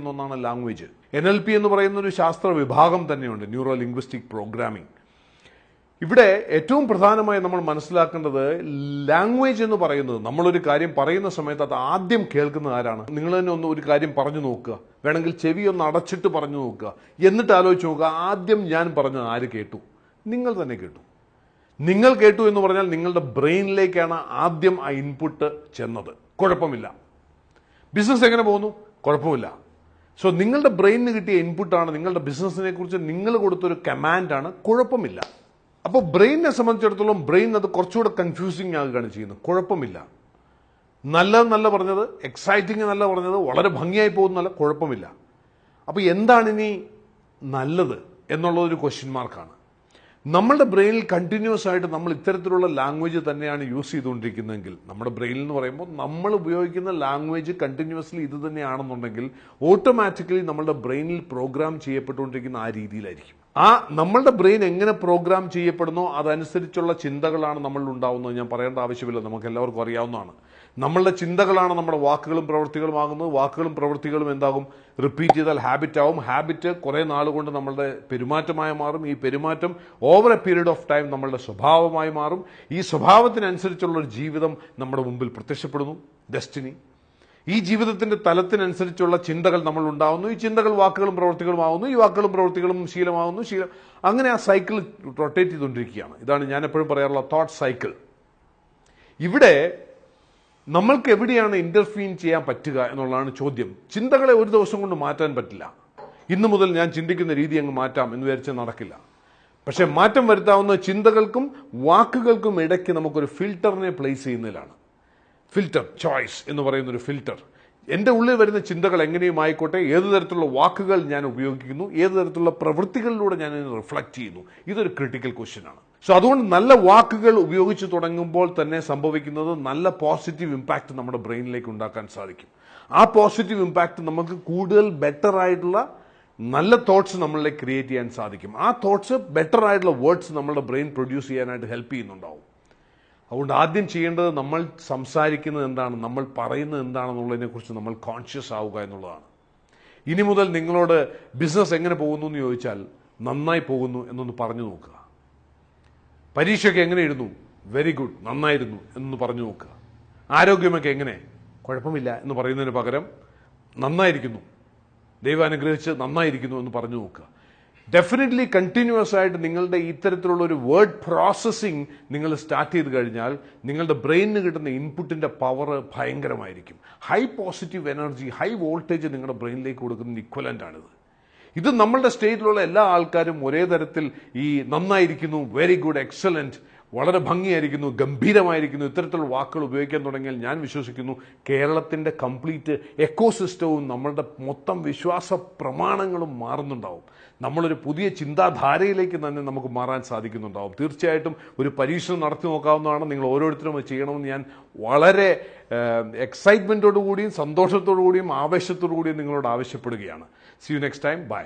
ഒന്നാണ് language N L P എന്ന് പറയുന്ന ഒരു ശാസ്ത്ര വിഭാഗം തന്നെയുണ്ട് ന്യൂറോ ലിംഗ്വിസ്റ്റിക് പ്രോഗ്രാമിംഗ് ഇവിടെ ഏറ്റവും പ്രധാനമായി നമ്മൾ മനസ്സിലാക്കേണ്ടത് ലാംഗ്വേജ് എന്ന് പറയുന്നത് നമ്മളൊരു കാര്യം പറയുന്ന സമയത്ത് അത് ആദ്യം കേൾക്കുന്ന ആരാണ്? നിങ്ങൾ തന്നെ ഒന്ന് ഒരു കാര്യം പറഞ്ഞു നോക്കുക. വേണമെങ്കിൽ ചെവി ഒന്ന് അടച്ചിട്ട് പറഞ്ഞു നോക്കുക. എന്നിട്ട് ആലോചിച്ച് നോക്കുക ആദ്യം ഞാൻ പറഞ്ഞത് ആര് കേട്ടു? നിങ്ങൾ തന്നെ കേട്ടു. നിങ്ങൾ കേട്ടു എന്ന് പറഞ്ഞാൽ നിങ്ങളുടെ ബ്രെയിനിലേക്കാണ് ആദ്യം ആ ഇൻപുട്ട് ചെന്നത്. കുഴപ്പമില്ല. ബിസിനസ് എങ്ങനെ പോകുന്നു? കുഴപ്പമില്ല. സോ നിങ്ങളുടെ ബ്രെയിനിന് കിട്ടിയ ഇൻപുട്ടാണ് നിങ്ങളുടെ ബിസിനസ്സിനെ കുറിച്ച് നിങ്ങൾ കൊടുത്തൊരു കമാൻഡാണ് കുഴപ്പമില്ല. അപ്പോൾ ബ്രെയിനിനെ സംബന്ധിച്ചിടത്തോളം ബ്രെയിൻ അത് കുറച്ചുകൂടെ കൺഫ്യൂസിങ് ആകുകയാണ് ചെയ്യുന്നത്. കുഴപ്പമില്ല. നല്ല നല്ലതെന്നല്ല പറഞ്ഞത് എക്സൈറ്റിംഗ് നല്ല പറഞ്ഞത് വളരെ ഭംഗിയായി പോകുന്നല്ല കുഴപ്പമില്ല. അപ്പോൾ എന്താണ് ഇനി നല്ലത് എന്നുള്ളതൊരു ക്വസ്റ്റ്യൻ മാർക്കാണ് നമ്മളുടെ ബ്രെയിനിൽ കണ്ടിന്യൂസ് ആയിട്ട് നമ്മൾ ഇത്തരത്തിലുള്ള ലാംഗ്വേജ് തന്നെയാണ് യൂസ് ചെയ്തുകൊണ്ടിരിക്കുന്നതെങ്കിൽ നമ്മുടെ ബ്രെയിൻ എന്ന് പറയുമ്പോൾ നമ്മൾ ഉപയോഗിക്കുന്ന ലാംഗ്വേജ് കണ്ടിന്യൂസ്ലി ഇത് തന്നെയാണെന്നുണ്ടെങ്കിൽ ഓട്ടോമാറ്റിക്കലി നമ്മളുടെ ബ്രെയിനിൽ പ്രോഗ്രാം ചെയ്യപ്പെട്ടുകൊണ്ടിരിക്കുന്ന ആ രീതിയിലായിരിക്കും. ആ നമ്മളുടെ ബ്രെയിൻ എങ്ങനെ പ്രോഗ്രാം ചെയ്യപ്പെടുന്നോ അതനുസരിച്ചുള്ള ചിന്തകളാണ് നമ്മളിൽ ഉണ്ടാവുന്നത്. ഞാൻ പറയേണ്ട ആവശ്യമില്ല. നമുക്ക് എല്ലാവർക്കും അറിയാവുന്നതാണ്. നമ്മളുടെ ചിന്തകളാണ് നമ്മുടെ വാക്കുകളും പ്രവൃത്തികളും ആകുന്നത്. വാക്കുകളും പ്രവൃത്തികളും എന്താകും? റിപ്പീറ്റ് ചെയ്താൽ ഹാബിറ്റ് ആവും. ഹാബിറ്റ് കുറേ നാൾ കൊണ്ട് നമ്മളുടെ പെരുമാറ്റമായി മാറും. ഈ പെരുമാറ്റം over a period of time നമ്മളുടെ സ്വഭാവമായി മാറും. ഈ സ്വഭാവത്തിനനുസരിച്ചുള്ള ഒരു ജീവിതം നമ്മുടെ മുമ്പിൽ പ്രത്യക്ഷപ്പെടുന്നു. ഡെസ്റ്റിനി ഈ ജീവിതത്തിന്റെ തലത്തിനനുസരിച്ചുള്ള ചിന്തകൾ നമ്മൾ ഉണ്ടാവുന്നു. ഈ ചിന്തകൾ വാക്കുകളും പ്രവൃത്തികളും ആവുന്നു. ഈ വാക്കുകളും പ്രവൃത്തികളും ശീലമാവുന്നു. ശീലം അങ്ങനെ ആ സൈക്കിൾ റൊട്ടേറ്റ് ചെയ്തുകൊണ്ടിരിക്കുകയാണ്. ഇതാണ് ഞാൻ എപ്പോഴും പറയാറുള്ള തോട്ട് സൈക്കിൾ ഇവിടെ നമ്മൾക്ക് എവിടെയാണ് ഇന്റർഫീൻ ചെയ്യാൻ പറ്റുക എന്നുള്ളതാണ് ചോദ്യം. ചിന്തകളെ ഒരു ദിവസം കൊണ്ട് മാറ്റാൻ പറ്റില്ല. ഇന്നു മുതൽ ഞാൻ ചിന്തിക്കുന്ന രീതി അങ്ങ് മാറ്റാം എന്ന് വിചാരിച്ച് നടക്കില്ല. പക്ഷേ മാറ്റം വരുത്താവുന്ന ചിന്തകൾക്കും വാക്കുകൾക്കും ഇടയ്ക്ക് നമുക്കൊരു ഫിൽറ്ററിനെ പ്ലേസ് ചെയ്യുന്നതിലാണ്. ഫിൽറ്റർ ചോയ്സ് എന്ന് പറയുന്ന ഒരു ഫിൽറ്റർ എന്റെ ഉള്ളിൽ വരുന്ന ചിന്തകൾ എങ്ങനെയും ആയിക്കോട്ടെ ഏത് തരത്തിലുള്ള വാക്കുകൾ ഞാൻ ഉപയോഗിക്കുന്നു ഏത് തരത്തിലുള്ള പ്രവൃത്തികളിലൂടെ ഞാൻ റിഫ്ലക്റ്റ് ചെയ്യുന്നു ഇതൊരു ക്രിട്ടിക്കൽ ക്വസ്റ്റ്യൻ ആണ്. സോ അതുകൊണ്ട് നല്ല വാക്കുകൾ ഉപയോഗിച്ച് തുടങ്ങുമ്പോൾ തന്നെ സംഭവിക്കുന്നത് നല്ല പോസിറ്റീവ് ഇമ്പാക്റ്റ് നമ്മുടെ ബ്രെയിനിലേക്ക് ഉണ്ടാക്കാൻ സാധിക്കും. ആ പോസിറ്റീവ് ഇമ്പാക്റ്റ് നമുക്ക് കൂടുതൽ ബെറ്റർ ആയിട്ടുള്ള നല്ല തോട്ട്സ് നമ്മളിലേക്ക് ക്രിയേറ്റ് ചെയ്യാൻ സാധിക്കും. ആ തോട്ട്സ് ബെറ്റർ ആയിട്ടുള്ള വേർഡ്സ് നമ്മുടെ ബ്രെയിൻ പ്രൊഡ്യൂസ് ചെയ്യാനായിട്ട് ഹെൽപ്പ് ചെയ്യുന്നുണ്ടാവും. അതുകൊണ്ട് ആദ്യം ചെയ്യേണ്ടത് നമ്മൾ സംസാരിക്കുന്നത് എന്താണ് നമ്മൾ പറയുന്നത് എന്താണെന്നുള്ളതിനെ കുറിച്ച് നമ്മൾ കോൺഷ്യസ് ആവുക എന്നുള്ളതാണ്. ഇനി മുതൽ നിങ്ങളോട് ബിസിനസ് എങ്ങനെ പോകുന്നു എന്ന് ചോദിച്ചാൽ നന്നായി പോകുന്നു എന്നൊന്ന് പറഞ്ഞു നോക്കുക. പരീക്ഷയൊക്കെ എങ്ങനെ എഴുതുന്നു വെരി ഗുഡ് നന്നായിരുന്നു എന്നൊന്ന് പറഞ്ഞു നോക്കുക. ആരോഗ്യമൊക്കെ എങ്ങനെ? കുഴപ്പമില്ല എന്ന് പറയുന്നതിന് പകരം നന്നായിരിക്കുന്നു. ദൈവം അനുഗ്രഹിച്ച് നന്നായിരിക്കുന്നു എന്ന് പറഞ്ഞു നോക്കുക. ഡെഫിനറ്റ്ലി കണ്ടിന്യൂസ് ആയിട്ട് നിങ്ങളുടെ ഇത്തരത്തിലുള്ള ഒരു വേർഡ് പ്രോസസ്സിംഗ് നിങ്ങൾ സ്റ്റാർട്ട് ചെയ്ത് കഴിഞ്ഞാൽ നിങ്ങളുടെ ബ്രെയിനിന് കിട്ടുന്ന ഇൻപുട്ടിന്റെ power ഭയങ്കരമായിരിക്കും. High positive energy high voltage നിങ്ങളുടെ ബ്രെയിനിലേക്ക് കൊടുക്കുന്ന ഇക്വലന്റ് ആണിത്. ഇത് നമ്മളുടെ സ്റ്റേറ്റിലുള്ള എല്ലാ ആൾക്കാരും ഒരേ തരത്തിൽ ഈ നന്നായിരിക്കുന്നു വെരി ഗുഡ് എക്സലന്റ് വളരെ ഭംഗിയായിരിക്കുന്നു ഗംഭീരമായിരിക്കുന്നു. ഇത്തരത്തിലുള്ള വാക്കുകൾ ഉപയോഗിക്കാൻ തുടങ്ങിയാൽ ഞാൻ വിശ്വസിക്കുന്നു കേരളത്തിന്റെ കംപ്ലീറ്റ് എക്കോസിസ്റ്റവും നമ്മളുടെ മൊത്തം വിശ്വാസ പ്രമാണങ്ങളും മാറുന്നുണ്ടാവും. നമ്മളൊരു പുതിയ ചിന്താധാരയിലേക്ക് തന്നെ നമുക്ക് മാറാൻ സാധിക്കുന്നുണ്ടാവും. തീർച്ചയായിട്ടും ഒരു പരീക്ഷണം നടത്തി നോക്കാവുന്നതാണ്. നിങ്ങൾ ഓരോരുത്തരും അത് ചെയ്യണമെന്ന് ഞാൻ വളരെ എക്സൈറ്റ്മെന്റോടു കൂടിയും സന്തോഷത്തോടു കൂടിയും ആവേശത്തോടു കൂടിയും നിങ്ങളോട് ആവശ്യപ്പെടുകയാണ്. See you next time bye